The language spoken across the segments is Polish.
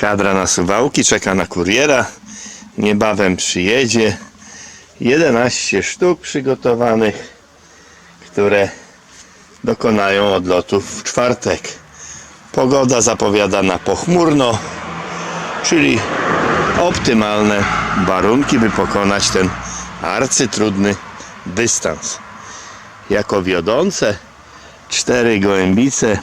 Kadra na suwałki czeka na kuriera. Niebawem przyjedzie. 11 sztuk przygotowanych, które dokonają odlotów w czwartek. Pogoda zapowiada na pochmurno, czyli optymalne warunki, by pokonać ten arcytrudny dystans. Jako wiodące cztery gołębice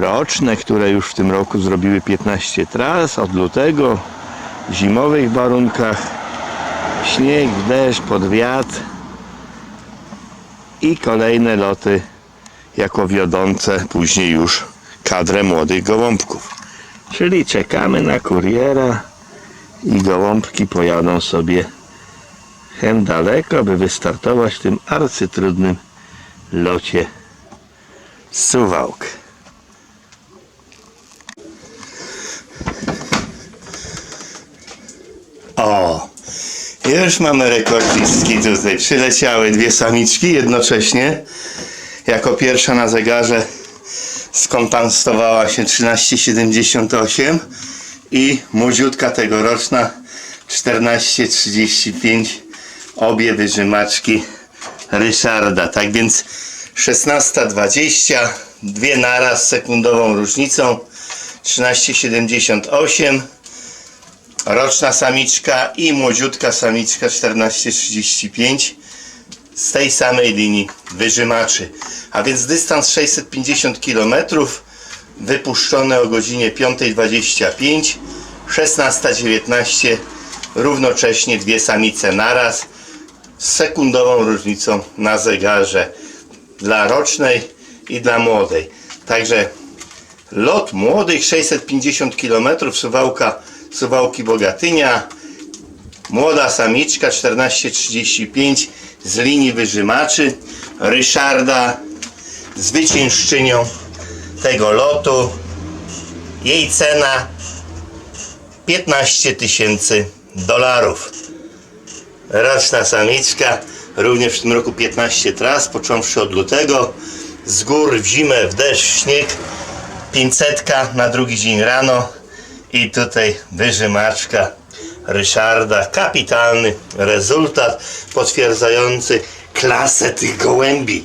roczne, które już w tym roku zrobiły 15 tras od lutego w zimowych warunkach śnieg, deszcz, pod i kolejne loty jako wiodące później już kadrę młodych gołąbków. Czyli czekamy na kuriera i gołąbki pojadą sobie hem daleko, by wystartować w tym arcytrudnym locie Suwałk. O, już mamy rekordzistki tutaj. Przyleciały dwie samiczki jednocześnie. Jako pierwsza na zegarze skompastowała się 13,78 i młodziutka tegoroczna 14,35 obie wyżymaczki Ryszarda. Tak więc 16,20 dwie naraz sekundową różnicą 13,78 roczna samiczka i młodziutka samiczka 14,35 z tej samej linii wyżymaczy. A więc dystans 650 km wypuszczony o godzinie 5.25 16.19 równocześnie dwie samice naraz z sekundową różnicą na zegarze dla rocznej i dla młodej. Także lot młodych 650 km Suwałka, Suwałki Bogatynia. Młoda samiczka 1435 z linii wyżymaczy. Ryszarda zwyciężczynią tego lotu. Jej cena 15 tysięcy dolarów. Roczna samiczka również w tym roku 15 tras począwszy od lutego. Z gór w zimę, w deszcz, w śnieg. 500 na drugi dzień rano i tutaj wyżymaczka Ryszarda. Kapitalny rezultat potwierdzający klasę tych gołębi.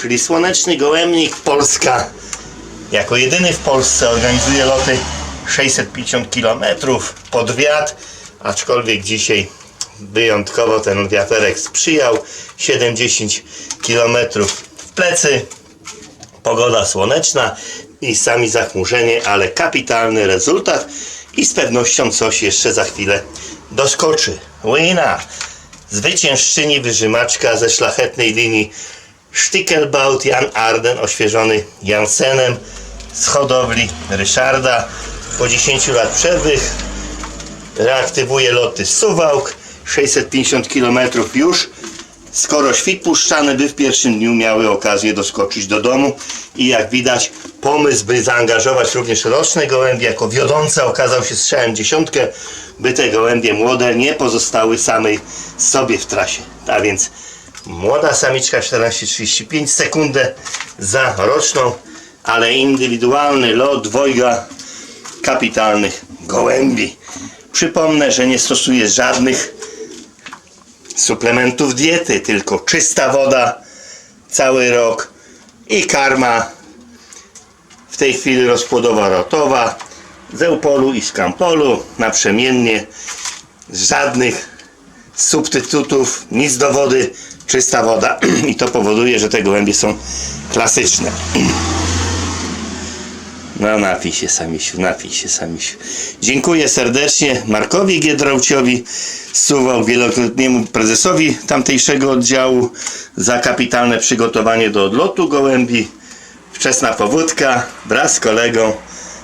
Czyli Słoneczny Gołębnik Polska jako jedyny w Polsce organizuje loty 650 km pod wiatr, aczkolwiek dzisiaj wyjątkowo ten wiaterek sprzyjał 70 km w plecy pogoda słoneczna i sami zachmurzenie, ale kapitalny rezultat i z pewnością coś jeszcze za chwilę doskoczy. Wina! Zwyciężczyni wyżymaczka ze szlachetnej linii Stickelbaut Jan Arden, oświeżony Jansenem z hodowli Ryszarda. Po 10 lat przerwy reaktywuje loty Suwałk, 650 km już. Skoro świt puszczany, by w pierwszym dniu miały okazję doskoczyć do domu i jak widać pomysł, by zaangażować również roczne gołębie jako wiodące okazał się strzałem dziesiątkę, by te gołębie młode nie pozostały samej sobie w trasie. A więc młoda samiczka 14,35 sekundę za roczną, ale indywidualny lot dwojga kapitalnych gołębi. Przypomnę, że nie stosuję żadnych suplementów diety, tylko czysta woda cały rok i karma w tej chwili rozpłodowa rotowa z Eupolu i z Campolu naprzemiennie żadnych substytutów, nic do wody, czysta woda i to powoduje, że te gołębie są klasyczne. No napij się samisiu, napij się samisiu. Dziękuję serdecznie Markowi Giedrołciowi, Suwał wielokrotniemu prezesowi tamtejszego oddziału za kapitalne przygotowanie do odlotu gołębi. Wczesna powódka wraz z kolegą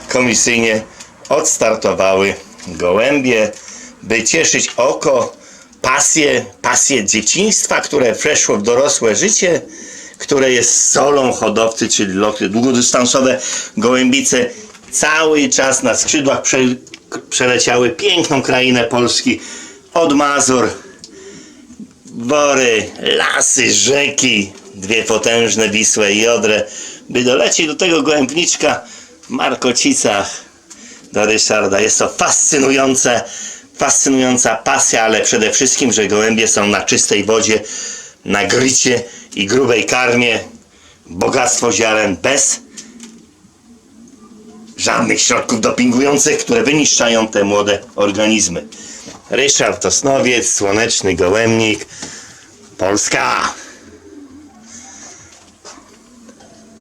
komisyjnie odstartowały gołębie, by cieszyć oko, pasję, pasję dzieciństwa, które przeszło w dorosłe życie, które jest solą hodowcy, czyli loty długodystansowe, gołębice cały czas na skrzydłach prze, przeleciały piękną krainę Polski od Mazur, Bory, lasy, rzeki, dwie potężne Wisłę i Odrę, by dolecieć do tego gołębniczka w Markocicach, do Ryszarda. Jest to fascynujące, fascynująca pasja, ale przede wszystkim, że gołębie są na czystej wodzie, na grycie i grubej karmie. Bogactwo ziaren bez żadnych środków dopingujących, które wyniszczają te młode organizmy. Ryszard Tosnowiec, Słoneczny Gołębnik, Polska!